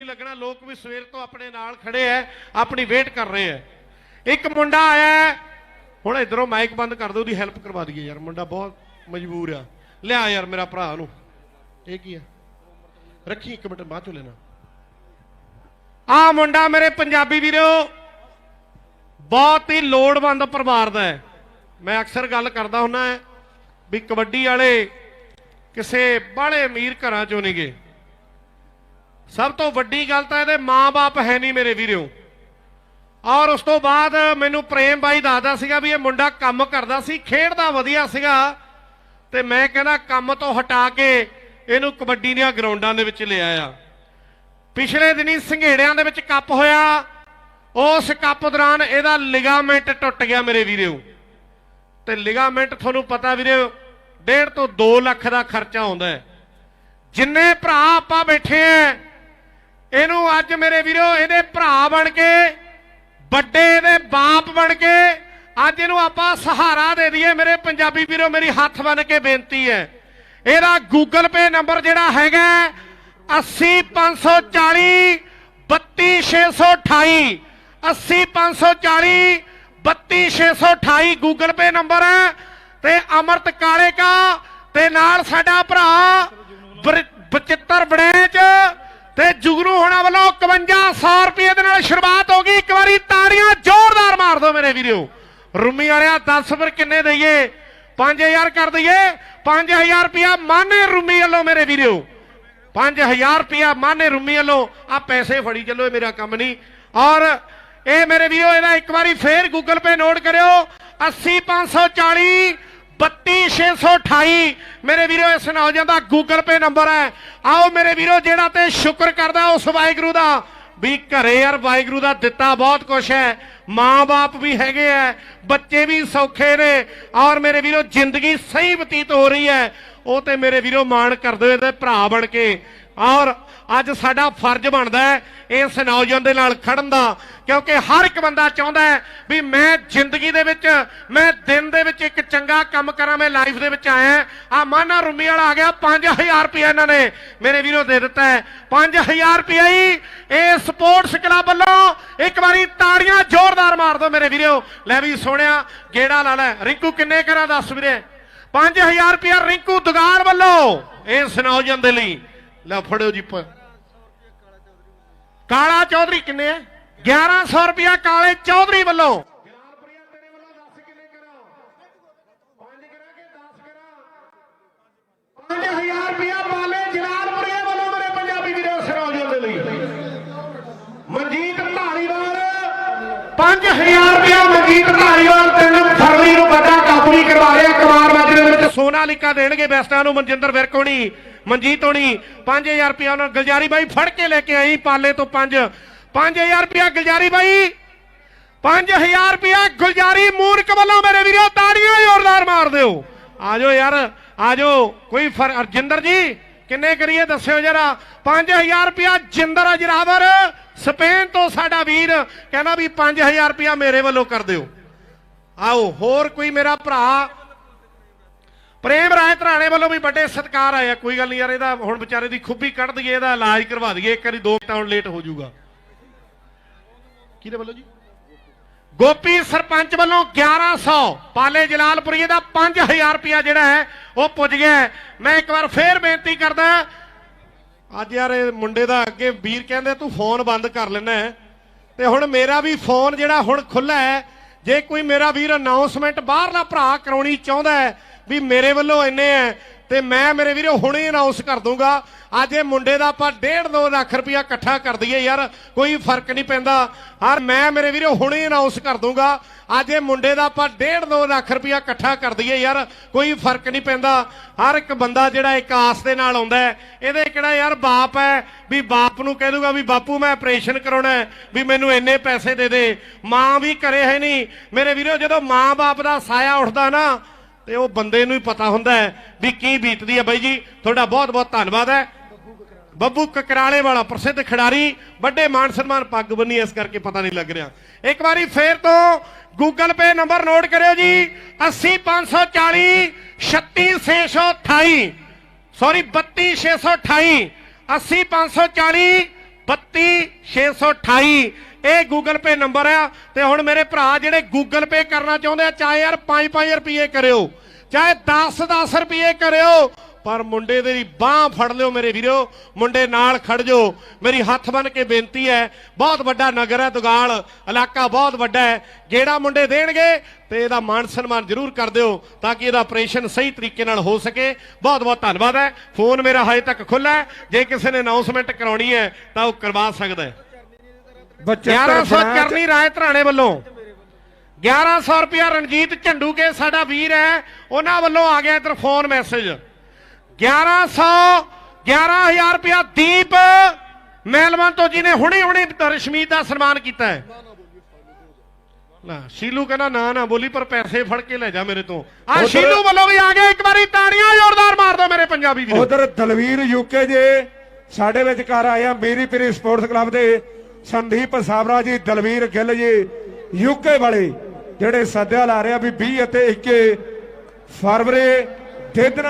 ਲੱਗਣਾ, ਲੋਕ ਵੀ ਸਵੇਰ ਤੋਂ ਆਪਣੇ ਨਾਲ ਖੜੇ ਐ, ਆਪਣੀ ਵੇਟ ਕਰ ਰਹੇ ਐ। ਇੱਕ ਮੁੰਡਾ ਆਇਆ ਹੁਣ ਇਧਰੋਂ ਮਾਈਕ ਬੰਦ ਕਰ ਦਿਓ, ਉਹਦੀ ਹੈਲਪ ਕਰਵਾ ਦਈਏ ਯਾਰ, ਮੁੰਡਾ ਬਹੁਤ ਮਜਬੂਰ ਆ। ਲਿਆ ਯਾਰ ਮੇਰਾ ਭਰਾ ਨੂੰ ਇਹ ਕੀ ਆ ਰੱਖੀ ਇੱਕ ਮਿੰਟ, ਬਾਅਦ ਚੋਂ ਲੈਣਾ। ਆ ਮੁੰਡਾ ਮੇਰੇ ਪੰਜਾਬੀ ਵੀਰੋ, ਬਹੁਤ ਹੀ ਲੋੜਵੰਦ ਪਰਿਵਾਰ ਦਾ ਹੈ ਮੈਂ ਅਕਸਰ ਗੱਲ ਕਰਦਾ ਹੁੰਨਾ ਵੀ ਕਬੱਡੀ ਵਾਲੇ ਕਿਸੇ ਬਾਹਲੇ ਅਮੀਰ ਘਰਾਂ ਚੋਂ ਨਹੀਂਗੇ ਸਭ ਤੋਂ ਵੱਡੀ ਗੱਲ ਤਾਂ ਇਹਦੇ ਮਾਪੇ ਹੈ ਨਹੀਂ ਮੇਰੇ ਵੀਰਿਓ ਔਰ ਉਸ ਤੋਂ ਬਾਅਦ ਮੈਨੂੰ ਪ੍ਰੇਮ ਬਾਈ ਦੱਸਦਾ ਸੀਗਾ ਵੀ ਇਹ ਮੁੰਡਾ ਕੰਮ ਕਰਦਾ ਸੀ, ਖੇਡਦਾ ਵਧੀਆ ਸੀਗਾ। ਤੇ ਮੈਂ ਕਹਿੰਦਾ ਕੰਮ ਤੋਂ ਹਟਾ ਕੇ ਇਹਨੂੰ ਕਬੱਡੀ ਦੀਆਂ ਗਰਾਊਂਡਾਂ ਦੇ ਵਿੱਚ ਲਿਆਇਆ ਪਿਛਲੇ ਦਿਨੀ ਸੰਘੇੜਿਆਂ ਦੇ ਵਿੱਚ ਕੱਪ ਹੋਇਆ। ਉਸ ਕੱਪ ਦੌਰਾਨ ਇਹਦਾ ਲਿਗਾਮੈਂਟ ਟੁੱਟ ਗਿਆ ਮੇਰੇ ਵੀਰੋ। ਤੇ ਲਿਗਾਮੈਂਟ ਤੁਹਾਨੂੰ ਪਤਾ ਵੀਰੋ 1.5 ਤੋਂ 2 ਲੱਖ ਦਾ ਖਰਚਾ ਆਉਂਦਾ ਹੈ। ਜਿੰਨੇ ਭਰਾ ਆਪਾਂ ਬੈਠੇ ਆ ਅੱਜ ਮੇਰੇ ਵੀਰੋ ਇਹਦੇ ਭਰਾ ਬਣ ਕੇ, ਵੱਡੇ ਇਹਦੇ ਬਾਪ ਬਣ ਕੇ, ਅੱਜ ਇਹਨੂੰ ਆਪਾਂ ਸਹਾਰਾ ਦੇ ਦਈਏ। ਮੇਰੇ ਪੰਜਾਬੀ ਵੀਰੋ, ਮੇਰੀ ਹੱਥ ਬੰਨ ਕੇ ਬੇਨਤੀ ਹੈ, ਇਹਦਾ ਗੂਗਲ ਪੇ ਨੰਬਰ ਜਿਹੜਾ ਹੈਗਾ 80540 32628 80540 32628 ਗੂਗਲ ਪੇ ਨੰਬਰ ਹੈ, ਤੇ ਅਮਰਤ ਕਾਲੇ ਕਾ ਤੇ ਨਾਲ ਸਾਡਾ ਭਰਾ ਬਚਿੱਤਰ ਬੜੇਚ ਤੇ ਜੁਗਨੂ ਹੋਣਾ ਵੱਲੋਂ 5100 ਰੁਪਏ ਦੇ ਨਾਲ ਸ਼ੁਰੂਆਤ ਹੋ ਗਈ। ਇੱਕ ਵਾਰੀ ਤਾੜੀਆਂ ਜ਼ੋਰਦਾਰ ਮਾਰ ਦਿਓ ਮੇਰੇ ਵੀਰੋ। ਰੁਮੀ ਵਾਲਿਆ 10 ਫਿਰ ਕਿੰਨੇ ਦਈਏ? 5000 ਕਰ ਦਈਏ। 5000 ਰੁਪਿਆ ਮਾਨੇ ਰੁਮੀ ਵੱਲੋਂ ਮੇਰੇ ਵੀਰੋ। 5000 ਰੁਪਿਆ ਮਾਨੇ ਰੁਮੀ ਵੱਲੋਂ। ਆ ਪੈਸੇ ਫੜੀ ਚੱਲੋ, ਇਹ ਮੇਰਾ ਕੰਮ ਨਹੀਂ। ਔਰ ਇਹ ਮੇਰੇ ਵੀਰੋ, ਇਹਦਾ ਇੱਕ ਵਾਰੀ ਫੇਰ ਗੂਗਲ ਪੇ ਨੋਟ ਕਰਿਓ। 80540 32628 ਮੇਰੇ ਵੀਰੋ ਇਸ ਨੌਜਵਾਨ ਦਾ ਗੂਗਲ ਪੇ ਨੰਬਰ ਹੈ ਆਓ ਮੇਰੇ ਵੀਰੋ ਜਿਹੜਾ ਤੇ ਸ਼ੁਕਰ ਕਰਦਾ ਉਸ ਵਾਹਿਗੁਰੂ ਦਾ ਵੀ ਘਰੇ ਯਾਰ ਵਾਹਿਗੁਰੂ ਦਾ ਦਿੱਤਾ ਬਹੁਤ ਕੁਛ ਹੈ ਮਾਂ-ਬਾਪ ਵੀ ਹੈਗੇ ਐ ਬੱਚੇ ਵੀ ਸੌਖੇ ਨੇ ਔਰ ਮੇਰੇ ਵੀਰੋ ਜ਼ਿੰਦਗੀ ਸਹੀ ਬਤੀਤ ਹੋ ਰਹੀ ਹੈ ਉਹ ਤੇ ਮੇਰੇ ਵੀਰੋ ਮਾਣ ਕਰਦੇ ਹੋਏ ਤੇ ਭਰਾ ਬਣ ਕੇ ਔਰ ਅੱਜ ਸਾਡਾ ਫਰਜ਼ ਬਣਦਾ ਹੈ ਇਸ ਨੌਜਵਾਨ ਦੇ ਨਾਲ ਖੜਨ ਦਾ, ਕਿਉਂਕਿ ਹਰ ਇੱਕ ਬੰਦਾ ਚਾਹੁੰਦਾ ਹੈ ਵੀ ਮੈਂ ਜ਼ਿੰਦਗੀ ਦੇ ਵਿੱਚ, ਮੈਂ ਦਿਨ ਦੇ ਵਿੱਚ ਇੱਕ ਚੰਗਾ ਕੰਮ ਕਰਾਂ, ਮੈਂ ਲਾਈਫ ਦੇ ਵਿੱਚ ਆਇਆ। ਆ ਮਾਨਾ ਰੁਮੀ ਵਾਲਾ ਆ ਗਿਆ 5000 ਰੁਪਏ ਇਹਨਾਂ ਨੇ ਮੇਰੇ ਵੀਰੋ ਦੇ ਦਿੱਤਾ ਹੈ। 5000 ਰੁਪਏ ਹੀ ਇਹ ਸਪੋਰਟਸ ਕਲੱਬ ਵੱਲੋਂ ਇੱਕ ਵਾਰੀ ਤਾੜੀਆਂ ਜ਼ੋਰਦਾਰ ਮਾਰ ਦਿਓ ਮੇਰੇ ਵੀਰੋ। ਲੈ ਵੀ ਸੋਹਣਿਆ, ਗੇੜਾ ਲਾ ਲੈ। ਰਿੰਕੂ ਕਿੰਨੇ ਕਰਾਂ ਦੱਸ ਵੀਰੇ? 5000 ਰੁਪਏ ਰਿੰਕੂ ਦੁਗਾਰ ਵੱਲੋਂ ਇਸ ਨੌਜਵਾਨ ਦੇ ਲਈ। ਲੈ ਫੜਿਓ ਜੀ ਪ- ਕਾਲਾ ਚੌਧਰੀ ਕਿੰਨੇ ਹੈ 1100 ਰੁਪਿਆ ਕਾਲੇ ਚੌਧਰੀ ਵੱਲੋਂ। ਜਲਾਲਪੁਰੀਆ ਤੇਰੇ ਵੱਲੋਂ ਦੱਸ ਕਿੰਨੇ ਕਰਾਂ 5 ਕਰਾਂ ਕਿ 10 ਕਰਾਂ 5000 ਰੁਪਿਆ ਬਾਲੇ ਜਲਾਲਪੁਰੀਆ ਵੱਲੋਂ ਮੇਰੇ ਪੰਜਾਬੀ ਵੀਰੋ ਸਰੋਜਨ ਦੇ ਲਈ। ਮਨਜੀਤ ਢਾਲੀਵਾਲ 5000 ਰੁਪਿਆ ਮਨਜੀਤ ਢਾਲੀਵਾਲ 3 ਫਰਵਰੀ ਨੂੰ ਵੱਡਾ ਕਾਬੂਲੀ ਕਰਵਾ ਰਿਹਾ। ਕੁਮਾਰ ਮਾਜਰੇ ਦੇ ਵਿੱਚ ਸੋਨਾਲਿਕਾ ਦੇਣਗੇ ਬੈਸਟਾਂ ਨੂੰ ਮਨਜਿੰਦਰ ਵਿਰਕ ਹੋਣੀ ਮਨਜੀਤ ਹੋਣੀ 5000 ਰੁਪਿਆ ਉਹਨਾਂ ਗਲਜਾਰੀ ਬਾਈ ਫੜ ਕੇ ਲੈ ਕੇ ਆਈ, ਪਾਲੇ ਤੋਂ 5 5000 ਰੁਪਿਆ ਗਲਜਾਰੀ ਬਾਈ। 5000 ਰੁਪਿਆ ਗੁਲਜਾਰੀ ਮੂਰਖ ਵੱਲੋਂ ਮੇਰੇ ਵੀਰੋ, ਤਾੜੀਆਂ ਜ਼ੋਰਦਾਰ ਮਾਰ ਦਿਓ। ਆਜੋ ਯਾਰ, ਆਜੋ। ਕੋਈ ਫਰ ਅਰਜਿੰਦਰ ਜੀ, ਕਿੰਨੇ ਕਰੀਏ ਦੱਸਿਓ ਜਰਾ। 5000 ਰੁਪਿਆ ਜਿੰਦਰ ਅਜਰਾਵਰ, ਸਪੇਨ ਤੋਂ ਸਾਡਾ ਵੀਰ, ਕਹਿੰਦਾ ਵੀ 5000 ਰੁਪਿਆ ਮੇਰੇ ਵੱਲੋਂ ਕਰ ਦਿਓ। ਆਓ, ਹੋਰ ਕੋਈ ਮੇਰਾ ਭਰਾ ਪ੍ਰੇਮ ਰਾਏ ਧਰਾਣੇ ਵੱਲੋਂ ਵੀ ਵੱਡੇ ਸਤਿਕਾਰ ਆਇਆ ਕੋਈ ਗੱਲ ਨਹੀਂ ਯਾਰ, ਇਹਦਾ ਹੁਣ ਵਿਚਾਰੇ ਦੀ ਖੁੱਬੀ ਕੱਢ ਦਈਏ, ਇਹਦਾ ਇਲਾਜ ਕਰਵਾ ਦਈਏ, ਇੱਕ ਵਾਰੀ ਦੋ ਤਾਂ ਹੁਣ ਲੇਟ ਹੋ ਜਾਊਗਾ। ਕਿਹਦੇ ਵੱਲੋਂ ਜੀ? ਗੋਪੀ ਸਰਪੰਚ ਵੱਲੋਂ 1100 ਪਾਲੇ ਜਲਾਲਪੁਰੀਏ ਦਾ 5000 ਰੁਪਇਆ ਜਿਹੜਾ ਹੈ, ਉਹ ਪੁੱਜ ਗਿਆ ਮੈਂ ਇੱਕ ਵਾਰ ਫੇਰ ਬੇਨਤੀ ਕਰਦਾ, ਅੱਜ ਯਾਰ ਇਹ ਮੁੰਡੇ ਦਾ ਅੱਗੇ ਵੀਰ ਕਹਿੰਦੇ ਤੂੰ ਫੋਨ ਬੰਦ ਕਰ ਲੈਣਾ ਤੇ ਹੁਣ ਮੇਰਾ ਵੀ ਫੋਨ ਜਿਹੜਾ ਹੁਣ ਖੁੱਲਾ ਹੈ, ਜੇ ਕੋਈ ਮੇਰਾ ਵੀਰ ਅਨਾਉਂਸਮੈਂਟ ਬਾਹਰਲਾ ਭਰਾ ਕਰਾਉਣੀ ਚਾਹੁੰਦਾ ਹੈ ਵੀ ਮੇਰੇ ਵੱਲੋਂ ਇੰਨੇ ਹੈ ਤੇ ਮੈਂ ਮੇਰੇ ਵੀਰੋ ਹੁਣੇ ਅਨਾਉਂਸ ਕਰ ਦੂੰਗਾ ਅੱਜ ਇਹ ਮੁੰਡੇ ਦਾ ਆਪਾਂ 1.5 2 ਲੱਖ ਰੁਪਇਆ ਇਕੱਠਾ ਕਰ ਦਈਏ ਯਾਰ, ਕੋਈ ਫ਼ਰਕ ਨਹੀਂ ਪੈਂਦਾ। ਹਰ ਮੈਂ ਮੇਰੇ ਵੀਰੋ ਹੁਣੇ ਅਨਾਉਂਸ ਕਰ ਦੂੰਗਾ ਅੱਜ ਇਹ ਮੁੰਡੇ ਦਾ ਆਪਾਂ 1.5 2 ਲੱਖ ਰੁਪਇਆ ਇਕੱਠਾ ਕਰ ਦਈਏ ਯਾਰ, ਕੋਈ ਫ਼ਰਕ ਨਹੀਂ ਪੈਂਦਾ। ਹਰ ਇੱਕ ਬੰਦਾ ਜਿਹੜਾ ਇੱਕ ਆਸ ਦੇ ਨਾਲ ਆਉਂਦਾ ਇਹਦੇ ਕਿਹੜਾ ਯਾਰ ਬਾਪ ਹੈ ਵੀ ਬਾਪ ਨੂੰ ਕਹਿ ਦੂਗਾ ਵੀ ਬਾਪੂ ਮੈਂ ਆਪਰੇਸ਼ਨ ਕਰਾਉਣਾ ਵੀ ਮੈਨੂੰ ਇੰਨੇ ਪੈਸੇ ਦੇ ਦੇ। ਮਾਂ ਵੀ ਕਰੇ ਹੈ ਨਹੀਂ। ਮੇਰੇ ਵੀਰੋ ਜਦੋਂ ਮਾਂ ਬਾਪ ਦਾ ਸਾਇਆ ਉੱਠਦਾ ਨਾ ਤੇ ਉਹ ਬੰਦੇ ਨੂੰ ਹੀ ਪਤਾ ਹੁੰਦਾ ਹੈ ਵੀ ਕੀ ਬੀਤਦੀ ਹੈ ਬਾਈ ਜੀ। ਤੁਹਾਡਾ ਬਹੁਤ ਬਹੁਤ ਧੰਨਵਾਦ ਹੈ। ਬੱਬੂ ਕਕਰਾਲੇ ਵਾਲਾ ਪ੍ਰਸਿੱਧ ਖਿਡਾਰੀ, ਵੱਡੇ ਮਾਨ ਸਨਮਾਨ ਪੱਗ ਬੰਨੀ ਇਸ ਕਰਕੇ ਪਤਾ ਨਹੀਂ ਲੱਗ ਰਿਹਾ। ਇੱਕ ਵਾਰੀ ਫੇਰ ਤੋਂ ਗੂਗਲ ਪੇ ਨੰਬਰ ਨੋਟ ਕਰਿਓ ਜੀ। 80540 36628 ਸੌਰੀ 32628 80540 32628 ਇਹ ਗੂਗਲ ਪੇ ਨੰਬਰ ਆ ਤੇ ਹੁਣ ਮੇਰੇ ਭਰਾ ਜਿਹੜੇ ਗੂਗਲ ਪੇ ਕਰਨਾ ਚਾਹੁੰਦੇ ਆ, ਚਾਹੇ ਯਾਰ 5-5 ਰੁਪਏ ਕਰਿਓ, ਚਾਹੇ 10-10 ਰੁਪਏ ਕਰਿਓ, ਪਰ ਮੁੰਡੇ ਦੇ ਬਾਹ ਫੜ ਲਿਓ ਮੇਰੇ ਵੀਰੋ, ਮੁੰਡੇ ਨਾਲ ਖੜ ਜਾਓ। ਮੇਰੀ ਹੱਥ ਬੰਨ ਕੇ ਬੇਨਤੀ ਹੈ, ਬਹੁਤ ਵੱਡਾ ਨਗਰ ਹੈ ਦੁਗਾਲ, ਇਲਾਕਾ ਬਹੁਤ ਵੱਡਾ ਹੈ ਜਿਹੜਾ ਮੁੰਡੇ ਦੇਣਗੇ ਤੇ ਇਹਦਾ ਮਾਨ ਸਨਮਾਨ ਜ਼ਰੂਰ ਕਰ ਦਿਓ ਤਾਂ ਕਿ ਇਹਦਾ ਆਪਰੇਸ਼ਨ ਸਹੀ ਤਰੀਕੇ ਨਾਲ ਹੋ ਸਕੇ। ਬਹੁਤ ਬਹੁਤ ਧੰਨਵਾਦ ਹੈ। ਫੋਨ ਮੇਰਾ ਹਜੇ ਤੱਕ ਖੁੱਲਾ ਜੇ ਕਿਸੇ ਨੇ ਅਨਾਉਂਸਮੈਂਟ ਕਰਾਉਣੀ ਹੈ ਤਾਂ ਉਹ ਕਰਵਾ ਸਕਦਾ ਹੈ। 1100 ਕਰਨੀ ਰਾਏ ਧਰਾਣੇ ਵੱਲੋਂ। 1100 ਰੁਪਿਆ ਰਣਜੀਤ ਝੰਡੂ ਕੇ ਸਾਡਾ ਵੀਰ ਹੈ ਉਹਨਾਂ ਵੱਲੋਂ ਆ ਗਿਆ ਇਧਰ ਫੋਨ ਮੈਸੇਜ 1100 11000 ਰੁਪਿਆ ਦੀਪ ਮਹਿਲਵਾਨ ਤੋਂ ਜੀ ਨੇ ਹੁਣੇ ਹੁਣੇ ਰਸ਼ਮੀਤ ਦਾ ਸਨਮਾਨ ਕੀਤਾ ਹੈ। ਨਾ ਸ਼ੀਲੂ ਕਹਿੰਦਾ ਨਾ ਨਾ ਬੋਲੀ ਪਰ ਪੈਸੇ ਫੜ ਕੇ ਲੈ ਜਾ ਮੇਰੇ ਤੋਂ। ਆ ਸ਼ੀਲੂ ਵੱਲੋਂ ਵੀ ਆ ਗਿਆ ਇੱਕ ਵਾਰੀ ਤਾੜੀਆਂ ਜ਼ੋਰਦਾਰ ਮਾਰ ਦਿਓ ਮੇਰੇ ਪੰਜਾਬੀ ਵੀਰੋ। ਉਧਰ ਦਲਵੀਰ ਯੂਕੇ ਜੇ ਸਾਡੇ ਵਿਚਕਾਰ ਆਇਆ ਮੇਰੀ ਪੀਰੀ ਸਪੋਰਟਸ ਕਲੱਬ ਦੇ ਸੰਦੀਪ ਸਾਬਰਾ ਜੀ, ਦਲਵੀਰ ਗਿੱਲ ਜੀ ਯੂਕੇ ਵਾਲੇ ਜਿਹੜੇ ਸੱਦਿਆ ਲਾ ਰਿਹਾ ਵੀ 20 ਅਤੇ 21 ਫਰਵਰੀ ਦੇ ਦਿਨ